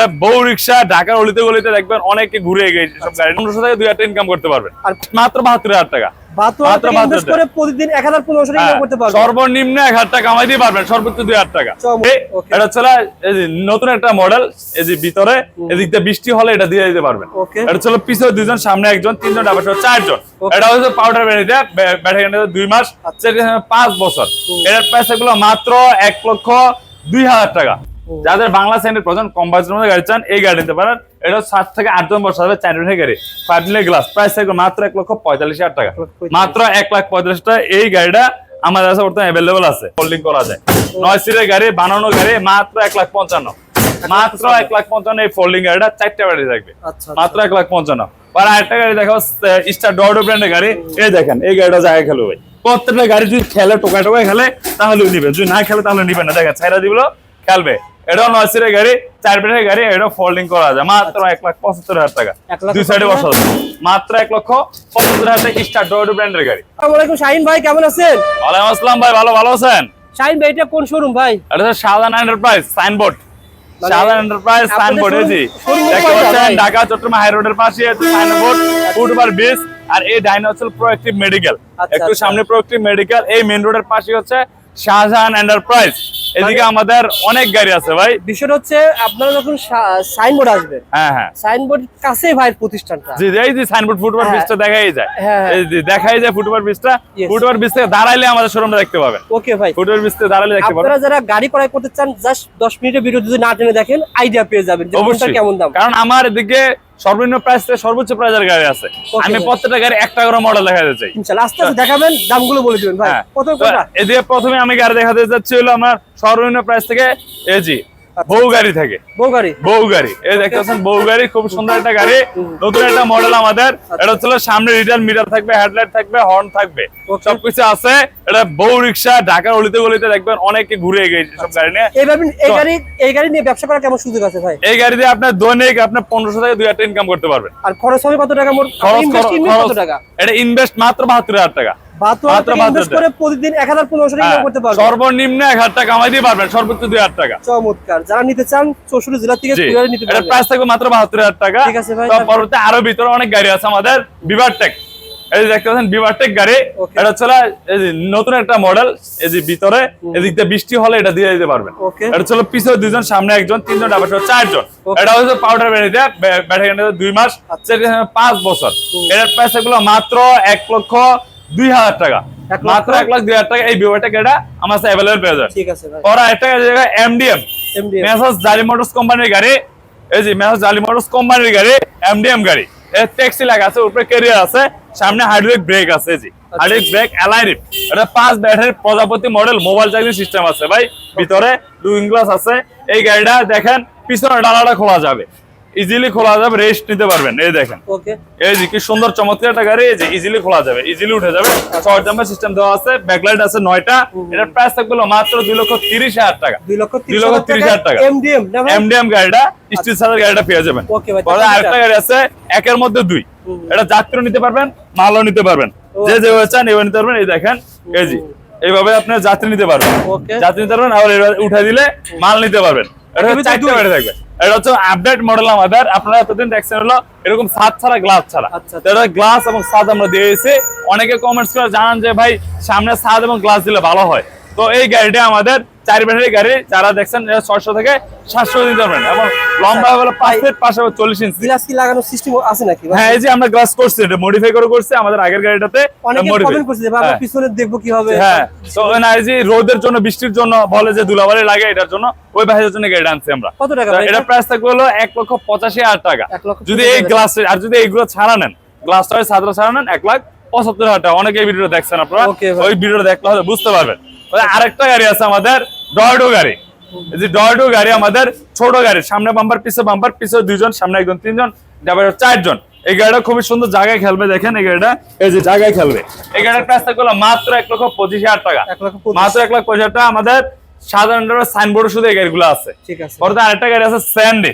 এটা বউ রিক্সা ঢাকার অলিতে গলিতে দেখবেন অনেকে ঘুরে গেছে সব গাড়ি। পনেরোশো থেকে দুই হাজার ইনকাম করতে পারবেন আর মাত্র বাহাত্তর হাজার টাকা। টাকা টাকা। হ্যাঁ, ইনকাম করতে পারবে। সর্বনিম্ন এক হাজার টাকা কামাই দিয়ে পারবেন সর্বোচ্চ দুই হাজার টাকা। চমৎকার, এই- okay. এটা হচ্ছে নতুন একটা মডেল এই যে ভিতরে এদিক দিয়ে বৃষ্টি হলে এটা দিয়ে দিতে পারবেন। এটা ছিল পিছনে দুইজন সামনে একজন তিনজন ডাবার চারজন। এটা হচ্ছে পাউডার ব্যাটারিতে ব্যাটারি দুই মাস আচ্ছা। পাঁচ বছর। এটার প্রাইসগুলো মাত্র এক লক্ষ দুই হাজার টাকা। যাদের বাংলা সাইনের প্রয়োজন কম বাজেটের মধ্যে গাড়ি চান এই গাড়ি নিতে পারেন। এটা সাত থেকে আটজন বছর হবে চার মিনিটের গাড়ি। ফাইভ মিনিট গ্লাস প্রাইস থাকবে মাত্র এক লক্ষ পঁয়তাল্লিশ হাজার টাকা। মাত্র এক লাখ পঁয়তাল্লিশ টাকা। এই গাড়িটা আমাদের কাছে বর্তমানে অ্যাভেলেবল আছে হোল্ডিং করা যায়। নয় সিটের গাড়ি বানানো গাড়ি মাত্র এক লাখ পঞ্চান্ন। মাত্র এক লাখ পঞ্চান্ন এই ফোল্ডিং গাড়িটা চারটা গাড়ি থাকবে। আচ্ছা মাত্র এক লাখ পঞ্চান্ন। আর আরেকটা গাড়ি দেখো স্টার ডডো ব্র্যান্ডের গাড়ি। এই দেখেন এই গাড়িটা জায়গায় খেলো ভাই। প্রত্যেকটা গাড়ি যদি খেলে টোকা টোকা খেলে তাহলে নিবেন। যদি না খেলে তাহলে নিবেন না। দেখেন ছাইরা দিবলো। খেলবে। এটাও নয় সিটের গাড়ি চার ব্যাটারি গাড়ি এটা ফোল্ডিং করা যায় মাত্র এক লাখ পঁচাত্তর হাজার টাকা। দুই সাইডে বসা যাবে। মাত্র এক লক্ষ পঁচাত্তর হাজার টাকা স্টার ডডো ব্র্যান্ডের গাড়ি। আসসালামু আলাইকুম শাহিন ভাই কেমন আছেন? ওয়ালাইকুম আসসালাম ভাই ভালো ভালো আছেন? শাহিন ভাই এটা কোন শোরুম ভাই? এটা হচ্ছে শাহজাহান এন্টারপ্রাইজ সাইনবোর্ড মানে শাহজাহান এন্টারপ্রাইজ সাইনবোর্ড এই দেখতে পাচ্ছেন ঢাকা চট্টগ্রাম হাই রোডের পাশে আছে সাইনবোর্ড আর এই ডাইনে হচ্ছে মেডিকেল আচ্ছা, একটু আচ্ছা। সামনে প্রোঅ্যাক্টিভ মেডিকেল এই মেইন রোডের পাশে হচ্ছে শাহজাহান এন্টারপ্রাইজ এদিকে মানে- আমাদের অনেক গাড়ি আছে ভাই। বিষয়টা হচ্ছে আপনারা যখন সাইনবোর্ড আসবে হ্যাঁ হ্যাঁ। সাইনবোর্ড কাছে ভাই প্রতিষ্ঠানটা। জি এই যে সাইনবোর্ড ফুটওভার হ্যাঁ। ব্রিজটা দেখাই যায়। হ্যাঁ, হ্যাঁ। এই যে দেখাই যায় ফুটওভার ব্রিজটা. ফুটওভার ব্রিজ থেকে দাঁড়াইলে আমাদের শোরুমটা দেখতে পাবেন ওকে ভাই। ফুটওভার ব্রিজ থেকে দাঁড়ালে দেখতে পাবেন আপনারা যারা গাড়ি ক্রয় করতে চান জাস্ট দশ মিনিটের ভিডিও যদি না টেনে দেখেন আইডিয়া পেয়ে যাবেন যে কোনটা কেমন দাম। কারণ আমার এদিকে সর্বনিম্ন প্রাইস থেকে সর্বোচ্চ প্রাইজের গাড়ি আছে। আমি প্রত্যেকটা গাড়ি একটা করে মডেল দেখাতে চাই। ইনশাআল্লাহ আস্তে আস্তে দেখাবেন দামগুলো বলে দিবেন ভাই। হ্যাঁ। কত এদিকে প্রথমে আমি গাড়ি দেখাতে যাচ্ছি হলো আমার সর্বনিম্ন প্রাইস থেকে এজি বউ গাড়ি থেকে। বউ গাড়ি? বউ গাড়ি। এই দেখতে পাচ্ছেন বউ গাড়ি খুব সুন্দর একটা গাড়ি। নতুন একটা মডেল আমাদের। আচ্ছা। এটা হচ্ছে সামনে রিটার্ন মিটার থাকবে হেডলাইট থাকবে হর্ন থাকবে। সবকিছু আছে। এটা বউ রিক্সা ঢাকার অলিতে গলিতে দেখবেন অনেকে ঘুরে গেছে সব গাড়ি নিয়ে। এই গাড়ি এই গাড়ি নিয়ে ব্যবসা করার কেমন সুযোগ আছে ভাই? এই গাড়ি দিয়ে আপনার দৈনিক আপনার পনেরোশো থেকে দুই হাজার ইনকাম করতে পারবেন। আর খরচ হবে কত টাকা মোট? খরচ খরচ- কত টাকা? এটা ইনভেস্ট মাত্র বাহাত্তর হাজার টাকা। বাহাত্তর মাত্র টাকা ইনভেস্ট 72 করে প্রতিদিন এক হাজার পনেরোশো টাকা হ্যাঁ, ইনকাম করতে পারবে সর্বনিম্ন এক হাজার টাকা কামাই দিয়ে পারবেন সর্বোচ্চ দুই হাজার টাকা। চমৎকার। যারা নিতে চান চৌষট্টি জেলা থেকে নিতে প্রাইস থাকবে মাত্র বাহাত্তর হাজার টাকা। ঠিক আছে ভাই, পরবর্তী আরও ভিতরে অনেক গাড়ি আছে আমাদের বিভার টেক এই দেখতে পাচ্ছেন বিভার গাড়ি। এটা হচ্ছে নতুন একটা মডেল এই যে ভিতরে এদিক দিয়ে বৃষ্টি হলে এটা দিয়ে দিতে পারবেন। এটা ছিল পিছনে দুজন সামনে একজন তিনজন ডাবার চারজন। এটা হচ্ছে পাউডার ব্যাটারিতে ব্যাটারি দুই মাস আচ্ছা। পাঁচ বছর। এটার প্রাইস মাত্র এক লক্ষ দুই হাজার টাকা। মাত্র এক লাখ দুই হাজার টাকা এই বিভারটেক এটা আমার কাছে অ্যাভেলেবল পেয়ে যাবে ঠিক আছে ওরা একটা জায়গায় এমডিএম মেসাজ জালি মোটরস কোম্পানির গাড়ি। এই যে মেসাজ জালি মোটরস কোম্পানির গাড়ি এমডিএম গাড়ি। এর ট্যাক্সি লাগা আছে উপরে ক্যারিয়ার আছে সামনে হাইড্রোলিক ব্রেক আছে যে। হাইড্রোলিক ব্রেক অ্যালাইনিক এটা পাঁচ ব্যাটারি প্রজাপতি মডেল মোবাইল চার্জিং সিস্টেম আছে ভাই। ভিতরে লুইং গ্লাস আছে। এই গাড়িটা দেখেন পিছনে ডালাটা খোলা যাবে। ইজিলি খোলা যাবে রেস্ট নিতে পারবেন। এই দেখেন। ওকে এই যে কি সুন্দর চমৎকার একটা গাড়ি এই যে ইজিলি খোলা যাবে ইজিলি উঠে যাবে। শর্ট জাম্পার সিস্টেম দেওয়া আছে ব্যাকলাইট আছে নয়টা। এটার প্রাইস থাকবে মাত্র দুই লক্ষ তিরিশ হাজার টাকা। দুই লক্ষ দুই লক্ষ তিরিশ হাজার টাকা। এমডিএম এমডিএম গাড়িটা স্টিল সাইজের গাড়িটা পেয়ে যাবেন। Okay ভাই, পরে আরেকটা গাড়ি আছে একের মধ্যে দুই। এটা যাত্রী নিতে পারবেন মালও নিতে পারবেন। যে যেভাবে চান এভাবে নিতে পারবেন। এই দেখেন এই যে এইভাবে আপনি যাত্রী নিতে পারবেন। ওকে যাত্রী নিতে পারবেন আবার এবার উঠে দিলে মাল নিতে পারবেন। এটা চারটে? গাড়ি থাকবে। এটা হচ্ছে আপডেট মডেল আমাদের। আপনারা এতদিন দেখছেন হলো এরকম সাত ছাড়া গ্লাস ছাড়া। আচ্ছা, এটা গ্লাস এবং সাদ আমরা দিয়েছি। অনেকে কমেন্টস করে জানান যে ভাই সামনে সাদ এবং গ্লাস দিলে ভালো হয়। তো এই গাড়িটা আমাদের চার ব্যাটারি গাড়ি যারা দেখছেন ছয়শো থেকে সাতশো দিতে পারবেন। এবং লম্বা হলো পাঁচ ফিট পাশে চল্লিশ ইঞ্চি। গ্লাস কি লাগানোর সিস্টেম আছে নাকি? হ্যাঁ এই যে আমরা গ্লাস করছি এটা মডিফাই করে করছি আমাদের আগের গাড়িটাতে হ্যাঁ। পিছনে দেখব কীভাবে? হ্যাঁ তো না এই যে রোদের জন্য বৃষ্টির জন্য বলে যে ধুলাবালি লাগে এটার জন্য ওই ভাইয়ের জন্য গাড়ি আনছি আমরা। কত টাকা এটা? প্রাইস থাকবে হলো এক লক্ষ পঁচাশি হাজার টাকা। যদি এই গ্লাস আর যদি এইগুলো ছাড়া নেন গ্লাসটা সাদা ছাড়া নেন এক লাখ পঁচাত্তর হাজার টাকা। অনেকে ভিডিও দেখছেন আপনারা ওই ভিডিও দেখলে বুঝতে পারবেন। আরেকটা গাড়ি আছে আমাদের ডয়ডো গাড়ি। এই যে ডয়ডো গাড়ি আমাদের ছোট গাড়ি সামনে বাম্পার পিছে বাম্পার পিছে দুইজন সামনে একজন তিনজন ডাবার চারজন। এই গাড়িটা খুবই সুন্দর জায়গায় খেলবে দেখেন এই গাড়িটা এই যে জায়গায় খেলবে। এই গাড়ির প্রাইস থাকবে হলো মাত্র এক লক্ষ পঁচিশ হাজার টাকা। মাত্র এক লাখ পঁচিশ হাজার টাকা আমাদের সাধারণ সাইনবোর্ড শুধু এই গাড়িগুলো আছে। ঠিক আছে। পরে আরেকটা গাড়ি আছে স্যান্ডে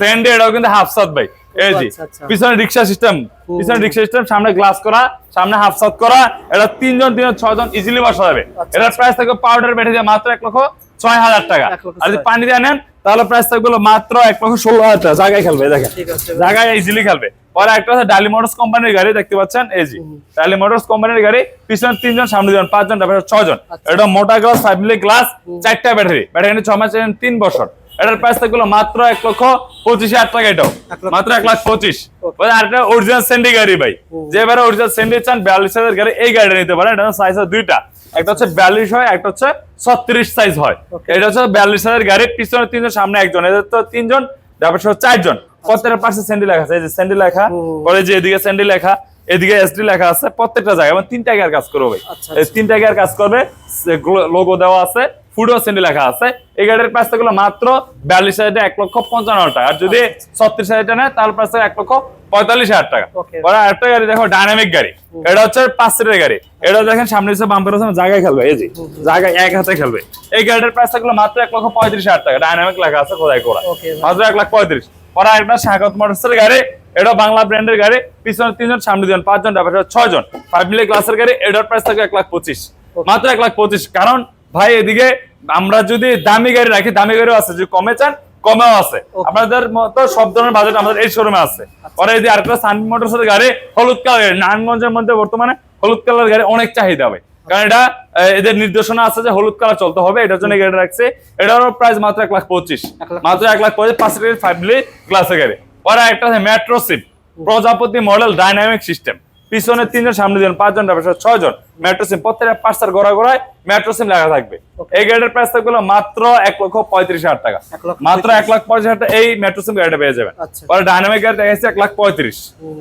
স্যান্ডে এটাও কিন্তু হাফ সাত ভাই। এই জি আচ্ছা, আচ্ছা। পিছনে রিক্সা সিস্টেম পিছনে রিক্সা সিস্টেম সামনে গ্লাস করা সামনে হাফ সাত করা এটা তিনজন তিনজন ছয়জন ইজিলি বসা যাবে। আচ্ছা, এটার প্রাইস থাকবে পাউডার বেটে দিয়ে মাত্র এক লক্ষ ছয় হাজার টাকা। এক লক্ষ আর যদি পানি দিয়ে নেন তাহলে প্রাইস থাকবে মাত্র এক লক্ষ ষোলো হাজার টাকা। জায়গায় খেলবে দেখেন। জায়গায় ইজিলি খেলবে। পরে একটা ডালি মোটরস কোম্পানির গাড়ি দেখতে পাচ্ছেন? এই জি ডালি মোটরস কোম্পানির গাড়ি পিছনে তিনজন সামনে দুজন পাঁচজন ছয়জন। আচ্ছা। এটা মোটা গ্লাস ফাইভ গ্লাস চারটা ব্যাটারি ব্যাটারি ছ মাস তিন বছর। এটার প্রাইস থাকল মাত্র এক লক্ষ পঁচিশ হাজার টাকা এটাও। মাত্র এক লাখ পঁচিশ। আরেকটা অরিজিনাল সেন্ডি গাড়ি ভাই। যে এবারে অরিজিনাল সেন্ডি চান বিয়াল্লিশ হাজার গাড়ি এই গাড়িটা নিতে পারেন। এটা সাইজ হয় দুইটা। একটা হচ্ছে বিয়াল্লিশ হয় একটা হচ্ছে ছত্রিশ সাইজ হয়। এটা হচ্ছে বিয়াল্লিশ হাজার গাড়ি পিছনে তিনজন সামনে একজন। এদের তো তিনজন তারপর চারজন। প্রত্যেকটা পাশে স্যান্ডি লেখা আছে। এই যে স্যান্ডি লেখা। পরে যে এদিকে স্যান্ডি লেখা এদিকে এসডি লেখা আছে। প্রত্যেকটা জায়গায় এবং তিনটা গিয়ার কাজ করবে ভাই। আচ্ছা, তিনটা গিয়ার কাজ করবে। লোগো দেওয়া আছে। ফুডও স্যান্ডি লেখা আছে। এই গাড়ির প্রাইস থাকল মাত্র বিয়াল্লিশ হাজার এক লক্ষ পঞ্চান্ন টাকা। আর যদি ছত্রিশ হাজার নেয় তাহলে প্রাইস এক লক্ষ পঁয়তাল্লিশ হাজার টাকা। আরেকটা গাড়ি দেখো ডাইনামিক গাড়ি। এটা হচ্ছে পাঁচ সিটের গাড়ি। এটা দেখেন সামনে হচ্ছে বাম্পার আছে জায়গায় খেলবে এই যে জায়গায় এক হাতে খেলবে। এই গাড়িটার প্রাইস থাকল মাত্র এক লক্ষ পঁয়ত্রিশ হাজার টাকা। ডাইনামিক লেখা আছে খোদাই করা। মাত্র এক লাখ পঁয়ত্রিশ। পরে একটা স্বাগত মোটরসের গাড়ি। এটা বাংলা ব্র্যান্ডের গাড়ি। পিছনে তিনজন সামনে দুজন পাঁচজন তারপরে ছয় জন ফাইভ মিলি ক্লাসের গাড়ি এটার প্রাইস থাকবে এক লাখ পঁচিশ। মাত্র এক লাখ পঁচিশ। কারণ ভাই এদিকে আমরা যদি দামি গাড়ি রাখি দামি গাড়িও আছে যদি কমে চান কমেও আছে. আপনাদের মতো সব ধরনের বাজেট আমাদের এই শোরুমে আছে। পরে এই যে আরেকটা সানবি মোটরসের গাড়ি হলুদ কালার নারায়ণগঞ্জের মধ্যে বর্তমানে হলুদ কালার গাড়ি অনেক চাহিদা হবে। কারণ এটা এদের নির্দেশনা আছে যে হলুদ কালার চলতে হবে এটার জন্য গাড়ি রাখছে। এটারও প্রাইস মাত্র এক লাখ পঁচিশ। মাত্র এক লাখ পঁচিশ পাঁচ লিটার ফাইভ মিলি গ্লাসের গাড়ি। পরে একটা আছে মেট্রো সিপ প্রজাপতি মডেল ডাইনামিক সিস্টেম পিছনে তিনজন সামনে দুজন পাঁচজন তারপর ছয় জন মেট্রো সিম প্রত্যেকটা পাঁচটার গোড়া গোড়ায় মেট্রো সিম লেখা থাকবে। এই গাড়ির প্রাইস থাকবে মাত্র এক লক্ষ পঁয়ত্রিশ হাজার টাকা। মাত্র এক লাখ পঁয়ত্রিশ হাজার এই মেট্রো সিম গাড়িটা পেয়ে যাবেন। আচ্ছা। পরে ডাইনামিক গাড়ি দেখা যাচ্ছে এক লাখ পঁয়ত্রিশ।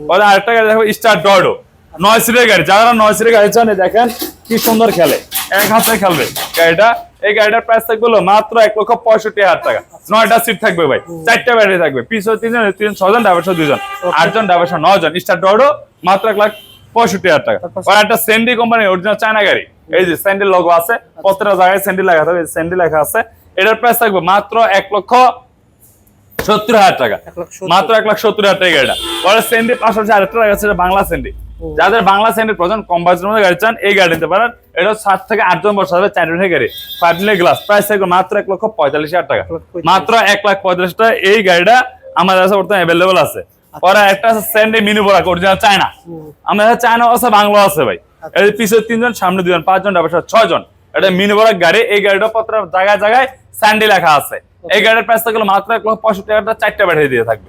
পরে আরেকটা গাড়ি দেখো স্টার ডডো নয় সিটের গাড়ি যারা নয় সিটের গাড়ি চান দেখেন কি সুন্দর খেলে। এক হাতে খেলবে গাড়িটা। এই গাড়িটার প্রাইস থাকবে মাত্র এক লক্ষ পঁয়ষট্টি হাজার টাকা। নয়টা সিট থাকবে ভাই। চারটা ব্যাটারি থাকবে। পিছনে তিনজন তিন ছজন ডাইভার্স দুজন আটজন ডাইভার্স নয় জন স্টার ডডো মাত্র এক লাখ পঁয়ষট্টি হাজার টাকা। আর একটা স্যান্ডি কোম্পানি অরিজিনাল চায়না গাড়ি। এই যে স্যান্ডি লোগো আছে প্রত্যেকটা জায়গায় স্যান্ডি লেখা থাকবে স্যান্ডি লেখা আছে। এটার প্রাইস থাকবে মাত্র এক লক্ষ সত্তর হাজার টাকা। মাত্র এক লাখ সত্তর হাজার টাকা গাড়িটা পরে সেন্ডি পাঁচশো আরেকটা টাকা আছে বাংলা সেন্ডি যাদের বাংলা সেন্ডির প্রয়োজন কম বাজেটের মধ্যে গাড়ি চান এই গাড়ি নিতে পারেন। এটা সাত থেকে আটজন বসা হবে চার মিনিটের গাড়ি। ফাইভ মিনিট গ্লাস প্রাইস থাকবে মাত্র এক লক্ষ পঁয়তাল্লিশ হাজার টাকা। মাত্র এক লাখ পঁয়তাল্লিশ টাকা। এই গাড়িটা আমাদের কাছে বর্তমানে অ্যাভেলেবল আছে। পরে একটা আছে স্যান্ডি মিনি বোরাক অরিজিনাল চায়না আমাদের চায়না আছে বাংলা আছে ভাই। আচ্ছা। এর পিছনে তিনজন সামনে দুজন পাঁচজন তারপর ছয় জন এটা মিনি বোরাক গাড়ি এই গাড়িটা পত্র জায়গায় জায়গায় স্যান্ডি লেখা আছে। এই গাড়ির প্রাইস থাকলে মাত্র এক লক্ষ পঁয়ষট্টি টাকা চারটা ব্যাটারি দিয়ে থাকবে।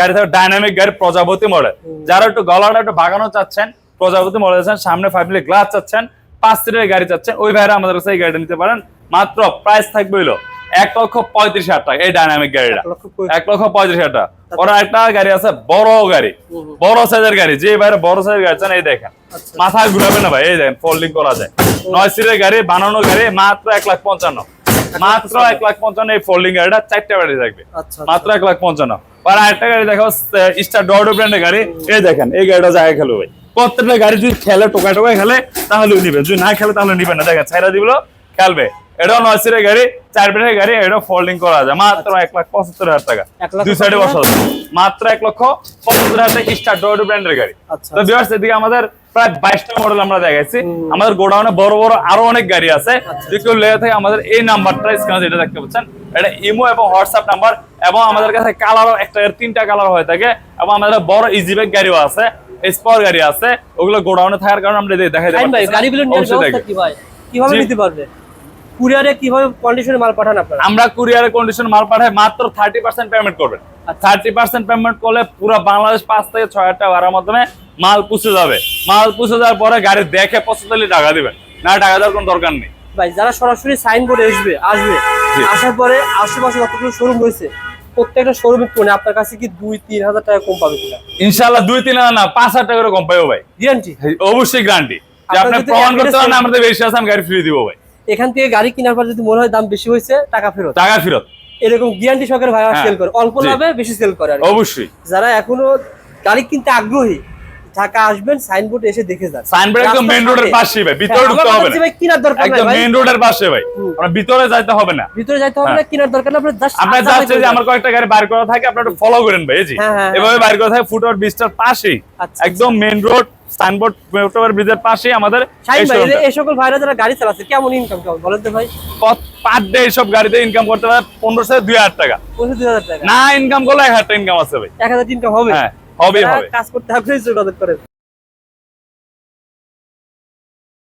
গাড়ি থাকবে ডাইনামিক গাড়ি প্রজাপতি মডেল যারা একটু গলাটা একটু বাগানো চাচ্ছেন প্রজাপতি মডেল চাচ্ছেন সামনে ফাইভ মিলি গ্লাস চাচ্ছেন পাঁচ সিটের গাড়ি চাচ্ছেন ওই ভাইরা আমাদের কাছে এই গাড়িটা নিতে পারেন। মাত্র প্রাইস থাকবে হলো এক লক্ষ পঁয়ত্রিশ হাজার টাকা এই ডাইনামিক গাড়িটা। এক লক্ষ পঁয়ত্রিশ। হাজার টাকা। ওরা একটা গাড়ি আছে বড় গাড়ি। বড় সাইজের গাড়ি। যে বাইরে বড় সাইজের গাড়ি চান এই দেখেন। আচ্ছা। মাথা ঘুরাবে না ভাই এই দেখেন ফোল্ডিং করা যায়। নয় সিটের গাড়ি বানানো গাড়ি মাত্র এক লাখ পঞ্চান্ন। মাত্র এক লাখ পঞ্চান্ন এই ফোল্ডিং গাড়িটা চারটা ব্যাটারি থাকবে। আচ্ছা মাত্র এক লাখ পঞ্চান্ন। আর আরেকটা গাড়ি দেখো স্টার ডডো ব্র্যান্ডের গাড়ি। এই দেখেন এই গাড়িটা জায়গায় খেলো ভাই। প্রত্যেকটা গাড়ি যদি খেলে টোকা টোকা খেলে তাহলে নিবেন। যদি না খেলে তাহলে নিবেন না। দেখেন ছাইরা দিবলো খেলবে। নয় গাড়ি চার গাড়ি এটা ফোল্ডিং করা যায় মাত্র এক লাখ পঁচাত্তর হাজার টাকা। দুই সাইডে বসা মাত্র এক লক্ষ পঁচাত্তর হাজার টাকা স্টার ব্র্যান্ডের গাড়ি। আচ্ছা। তো এদিকে আমাদের প্রায় বাইশটা মডেল আমরা দেখাইছি। আমাদের গোডাউনে বড় বড় আরও অনেক গাড়ি আছে। যদি কেউ লেগে থাকে আমাদের এই নাম্বারটা স্ক্রিনে যেটা দেখতে পাচ্ছেন এটা ইমো এবং হোয়াটসঅ্যাপ নাম্বার এবং আমাদের কাছে কালারও একটা তিনটা কালার হয়ে থাকে এবং আমাদের বড় ইজি ব্যাগ গাড়িও আছে স্পর গাড়ি আছে। ওগুলো গোডাউনে থাকার কারণে আমরা দেখাই ভাই গাড়িগুলো নেওয়ার ব্যবস্থা কি ভাই? কীভাবে নিতে পারবে? কুরিয়ারে কীভাবে কন্ডিশনে মাল পাঠান আপনারা? আমরা কুরিয়ারের কন্ডিশন মাল পাঠাই মাত্র থার্টি পার্সেন্ট পেমেন্ট করবেন। থার্টি পার্সেন্ট পেমেন্ট করলে পুরো বাংলাদেশ পাঁচ থেকে ছয় হাজার টাকা ভাড়ার মাধ্যমে মাল পুষে যাবে। মাল পুষে যাওয়ার পরে গাড়ি দেখে পছন্দ হলে টাকা দিবেন। না টাকা দেওয়ার কোনো দরকার নেই। ভাই যারা সরাসরি সাইনবোর্ডে আসবে আসবে আসার পরে আশেপাশে যতগুলো শোরুম রয়েছে প্রত্যেকটা শোরুমে কোনে আপনার কাছে কি দুই তিন হাজার টাকা কম পাবে কিনা? ইনশাল্লাহ দুই তিন হাজার না পাঁচ হাজার টাকা করে কম পাইবো ভাই। গ্যারান্টি অবশ্যই গ্যারান্টি আপনার আপনি প্রমাণ করতে পারেন আমাদের বেশি আছে আমি গাড়ি ফ্রি দিব ভাই। এখান থেকে গাড়ি কেনার পর যদি মনে হয় দাম বেশি হয়েছে টাকা ফেরত। টাকা ফেরত। এরকম গ্যারান্টি সহকারে ভাই হ্যাঁ। সেল করে। অল্প লাভে বেশি সেল করে আর অবশ্যই। যারা এখনও গাড়ি কিনতে আগ্রহী ঢাকা আসবেন সাইনবোর্ড এসে দেখে যান। সাইনবোর্ড একদম মেইন রোডের। পাশে ভাই ভিতরে হ্যাঁ, ঢুকতে হবে না। ভাই কেনার দরকার নাই একদম মেইন রোডের পাশে ভাই। ভিতরে যাইতে হবে না। ভিতরে যাইতে হবে না হ্যাঁ। কেনার দরকার না আপনি জাস্ট যাচ্ছে যে আমার কয়েকটা গাড়ি বাইর করা থাকে আপনার ফলো করেন ভাই জি হ্যাঁ, এভাবে বাইর করা থাকে ফুটওভার ব্রিজটার পাশেই। আচ্ছা, একদম মেইন রোড সাইনবোর্ড ফুটওভার ব্রিজের পাশেই আমাদের এই সকল ভাইরা যারা গাড়ি চালাচ্ছে কেমন ইনকাম কেমন বলেন তো ভাই? পার ডে এইসব গাড়িতে ইনকাম করতে পারে? পনেরোশো দুই হাজার টাকা। পঁচিশ দুই হাজার টাকা। না ইনকাম করলে এক হাজার টাকা ইনকাম আছে ভাই। এক হাজার ইনকাম হবে? হ্যাঁ। হবে হবে। কাজ করতে আগ্রহী যোগাযোগ করেন